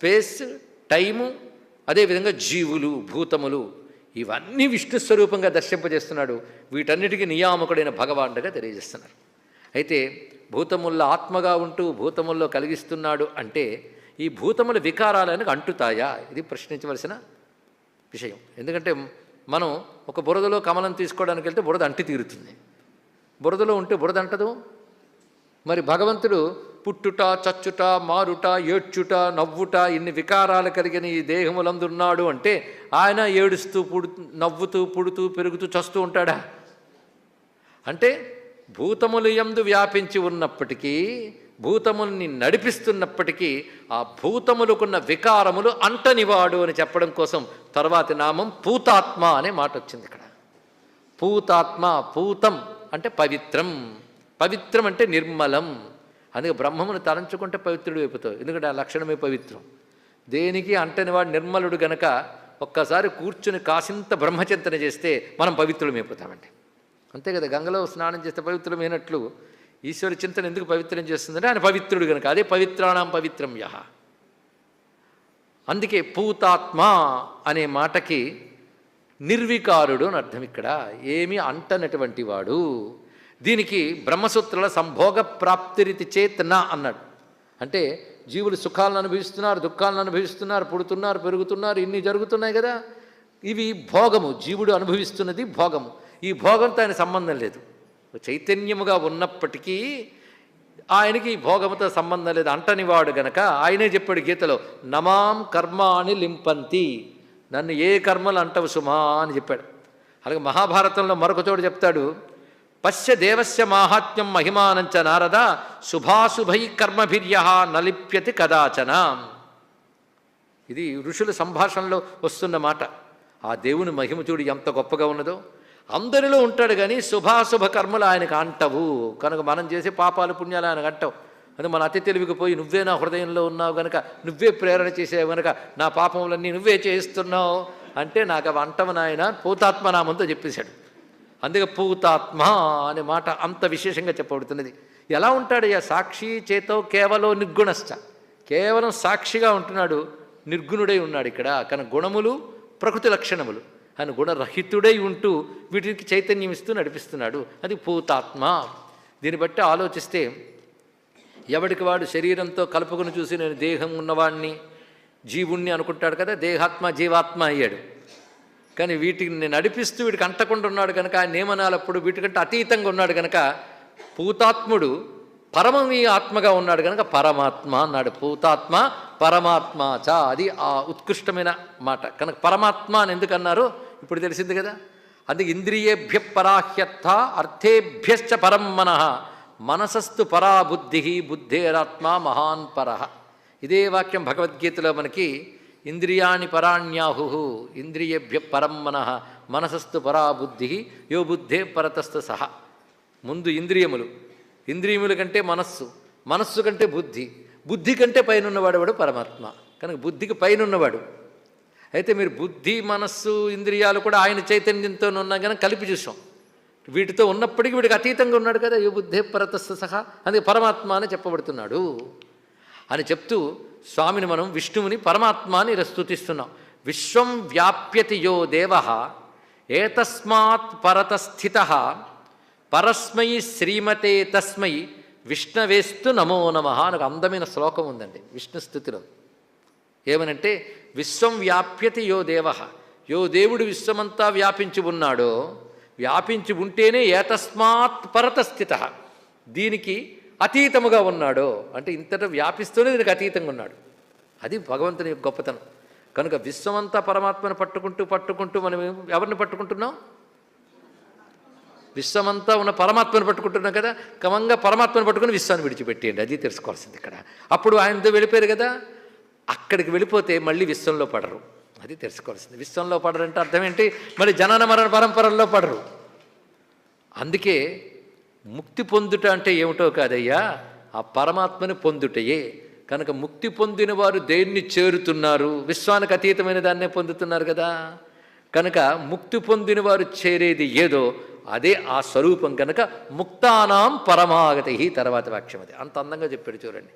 Space time అదేవిధంగా జీవులు భూతములు ఇవన్నీ విష్ణు స్వరూపంగా దర్శింపజేస్తున్నాడు. వీటన్నిటికీ నియామకుడైన భగవానుడిగా తెలియజేస్తున్నారు. అయితే భూతముల్లో ఆత్మగా ఉంటూ భూతముల్లో కలిగిస్తున్నాడు అంటే ఈ భూతముల వికారాలకు అంటుతాయా? ఇది ప్రశ్నించవలసిన విషయం. ఎందుకంటే మనం ఒక బురదలో కమలం తీసుకోవడానికి వెళ్తే బురద అంటి తీరుతుంది బురదలో ఉంటే బురద అంటదు. మరి భగవంతుడు పుట్టుట చచ్చుట మారుట ఏడ్చుట నవ్వుట ఇన్ని వికారాలు కలిగిన ఈ దేహములందున్నాడు అంటే ఆయన ఏడుస్తూ పుడు నవ్వుతూ పుడుతూ పెరుగుతూ చస్తూ ఉంటాడా? అంటే భూతములు యందు వ్యాపించి ఉన్నప్పటికీ భూతముల్ని నడిపిస్తున్నప్పటికీ ఆ భూతములకున్న వికారములు అంటనివాడు అని చెప్పడం కోసం తర్వాతి నామం పూతాత్మ అనే మాట వచ్చింది ఇక్కడ. పూతాత్మ పూతం అంటే పవిత్రం. పవిత్రం అంటే నిర్మలం. అందుకే బ్రహ్మమును తలంచుకుంటే పవిత్రుడు అయిపోతావు. ఎందుకంటే ఆ లక్షణమే పవిత్రం. దేనికి అంటని వాడు నిర్మలుడు గనక ఒక్కసారి కూర్చుని కాసింత బ్రహ్మచింతన చేస్తే మనం పవిత్రులమైపోతామండి అంతే కదా గంగలో స్నానం చేస్తే పవిత్రమైనట్లు ఈశ్వర చింతన ఎందుకు పవిత్రం చేస్తుందంటే ఆయన పవిత్రుడు గనక అదే పవిత్రాణం పవిత్రం యహ. అందుకే పూతాత్మ అనే మాటకి నిర్వికారుడు అని అర్థం ఇక్కడ. ఏమీ అంటనటువంటి వాడు దీనికి బ్రహ్మసూత్రాల సంభోగ ప్రాప్తిరితి చేత్ నా అన్నాడు. అంటే జీవులు సుఖాలను అనుభవిస్తున్నారు దుఃఖాలను అనుభవిస్తున్నారు పుడుతున్నారు పెరుగుతున్నారు ఇన్ని జరుగుతున్నాయి కదా. ఇవి భోగము జీవుడు అనుభవిస్తున్నది భోగము. ఈ భోగంతో ఆయన సంబంధం లేదు. చైతన్యముగా ఉన్నప్పటికీ ఆయనకి ఈ భోగముతో సంబంధం లేదు. అంటనివాడు గనక ఆయనే చెప్పాడు గీతలో నమాం కర్మాని లింపంతి. నన్ను ఏ కర్మలు అంటవు సుమా అని చెప్పాడు. అలాగే మహాభారతంలో మరొక చోటు చెప్తాడు పశ్య దేవస్య మాహాత్మ్యం మహిమానంచ నారద శుభాశుభై కర్మభిర్య నలిప్యతి కదాచన. ఇది ఋషుల సంభాషణలో వస్తున్న మాట. ఆ దేవుని మహిమ చూడు ఎంత గొప్పగా ఉన్నదో. అందరిలో ఉంటాడు కానీ శుభాశుభ కర్మలు ఆయనకు అంటవు. కనుక మనం చేసే పాపాలు పుణ్యాలు ఆయనకు అంటావు. అది మన అతి తెలివికి పోయి నువ్వే నా హృదయంలో ఉన్నావు గనక నువ్వే ప్రేరణ చేసావు గనక నా పాపములన్నీ నువ్వే చేయిస్తున్నావు. అంటే నాకు అవి అంటవు నాయన పూతాత్మనామంతో చెప్పేశాడు. అందుకే పూతాత్మ అనే మాట అంత విశేషంగా చెప్పబడుతున్నది. ఎలా ఉంటాడయ్యా సాక్షి చేతో కేవలం నిర్గుణశ్చ. కేవలం సాక్షిగా ఉంటున్నాడు నిర్గుణుడై ఉన్నాడు ఇక్కడ. కానీ గుణములు ప్రకృతి లక్షణములు. ఆయన గుణరహితుడై ఉంటూ వీటికి చైతన్యం ఇస్తూ నడిపిస్తున్నాడు. అది పూతాత్మ. దీన్ని బట్టి ఆలోచిస్తే ఎవడికి వాడు శరీరంతో కలుపుకుని చూసి నేను దేహం ఉన్నవాడిని జీవుణ్ణి అనుకుంటాడు కదా? దేహాత్మ జీవాత్మ అయ్యాడు. కానీ వీటిని నేను నడిపిస్తూ వీడికి అంటకుండా ఉన్నాడు కనుక ఆయన నియమనాలప్పుడు వీటికంటే అతీతంగా ఉన్నాడు కనుక పూతాత్ముడు పరమమీ ఆత్మగా ఉన్నాడు కనుక పరమాత్మ అన్నాడు. పూతాత్మ పరమాత్మ చ అది ఆ ఉత్కృష్టమైన మాట. కనుక పరమాత్మ అని ఎందుకన్నారు? ఇప్పుడు తెలిసింది కదా. అందుకే ఇంద్రియేభ్య పరాహ్యర్థ అర్థేభ్యశ్చ పరం మనః. మనసస్తు పరా బుద్ధి బుద్ధేరాత్మ మహాన్ పర. ఇదే వాక్యం భగవద్గీతలో మనకి ఇంద్రియాణి పరాణ్యాహు ఇంద్రియభ్య పరం మన మనసస్తు పరా బుద్ధి యో బుద్ధే పరతస్థ సహ. ముందు ఇంద్రియములు. ఇంద్రియముల కంటే మనస్సు. మనస్సు కంటే బుద్ధి. బుద్ధి కంటే పైనున్నవాడు వాడు పరమాత్మ. కనుక బుద్ధికి పైనున్నవాడు. అయితే మీరు బుద్ధి మనస్సు ఇంద్రియాలు కూడా ఆయన చైతన్యంతో ఉన్నా కనుక కలిపి చూసాం. వీటితో ఉన్నప్పటికీ వీడికి అతీతంగా ఉన్నాడు కదా యో బుద్ధే పరతస్థ సహా. అందుకే పరమాత్మ అని చెప్పబడుతున్నాడు. అని చెప్తూ స్వామిని మనం విష్ణువుని పరమాత్మాని అని విశ్వం వ్యాప్యతి యో దేవ ఏతస్మాత్ పరతస్థిత పరస్మై శ్రీమతే తస్మై విష్ణవేస్తు నమో నమ అని ఒక అందమైన శ్లోకం ఉందండి విష్ణు స్థుతిలో ఏమనంటే విశ్వం వ్యాప్యతి యో దేవ యో దేవుడు విశ్వమంతా వ్యాపించి ఉన్నాడో వ్యాపించి ఉంటేనే ఏతస్మాత్ పరతస్థిత. దీనికి అతీతముగా ఉన్నాడో అంటే ఇంతట వ్యాపిస్తూనే దీనికి అతీతంగా ఉన్నాడు. అది భగవంతుని గొప్పతనం. కనుక విశ్వమంతా పరమాత్మను పట్టుకుంటూ పట్టుకుంటూ మనం ఎవరిని పట్టుకుంటున్నాం? విశ్వమంతా ఉన్న పరమాత్మను పట్టుకుంటున్నాం కదా? క్రమంగా పరమాత్మను పట్టుకుని విశ్వాన్ని విడిచిపెట్టేయండి. అది తెలుసుకోవాల్సింది ఇక్కడ. అప్పుడు ఆయనతో వెళ్ళిపోయారు కదా? అక్కడికి వెళ్ళిపోతే మళ్ళీ విశ్వంలో పడరు. అది తెలుసుకోవాల్సింది. విశ్వంలో పడరంటే అర్థం ఏంటి? మళ్ళీ జనన మరణ పరంపరల్లో పడరు. అందుకే ముక్తి పొందుట అంటే ఏమిటో కాదయ్యా? ఆ పరమాత్మని పొందుటయే. కనుక ముక్తి పొందిన వారు దేన్ని చేరుతున్నారు? విశ్వానికి అతీతమైన దాన్నే పొందుతున్నారు కదా. కనుక ముక్తి పొందిన వారు చేరేది ఏదో అదే ఆ స్వరూపం. కనుక ముక్తానాం పరమాగతి. తర్వాత వాక్యం అది. అంత అందంగా చెప్పాడు చూడండి.